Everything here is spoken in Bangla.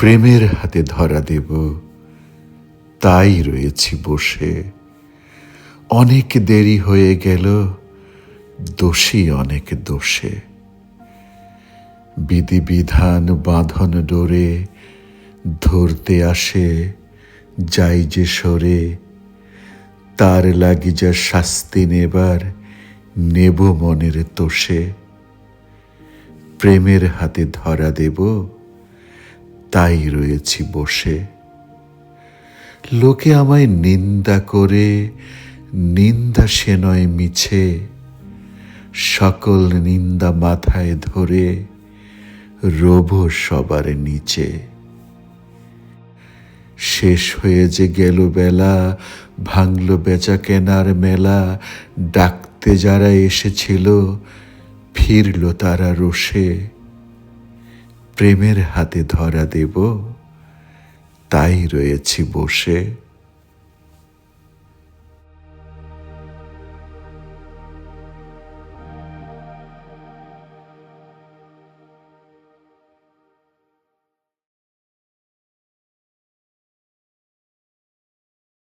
প্রেমের হাতে ধরা দেব, তাই রয়েছি বসে। অনেক দেরি হয়ে গেল, দোষী অনেক দোষে। বিধিবিধান বাঁধন ডোরে, ধরতে আসে, যাই যে সরে। তার লাগি যা শাস্তি নেবার, নেব মনের তোষে। প্রেমের হাতে ধরা দেব তাই রয়েছি বসে। লোকে আমায় নিন্দা করে, নিন্দা সে নয় মিছে। সকল নিন্দা মাথায় ধরে, রোব সবার নিচে। শেষ হয়ে যে গেল বেলা, ভাঙল বেচা কেনার মেলা, ডাকতে যারা এসেছিল, ফিরল তারা রোষে। প্রেমের হাতে ধরা দেব তাই রয়েছি বসে।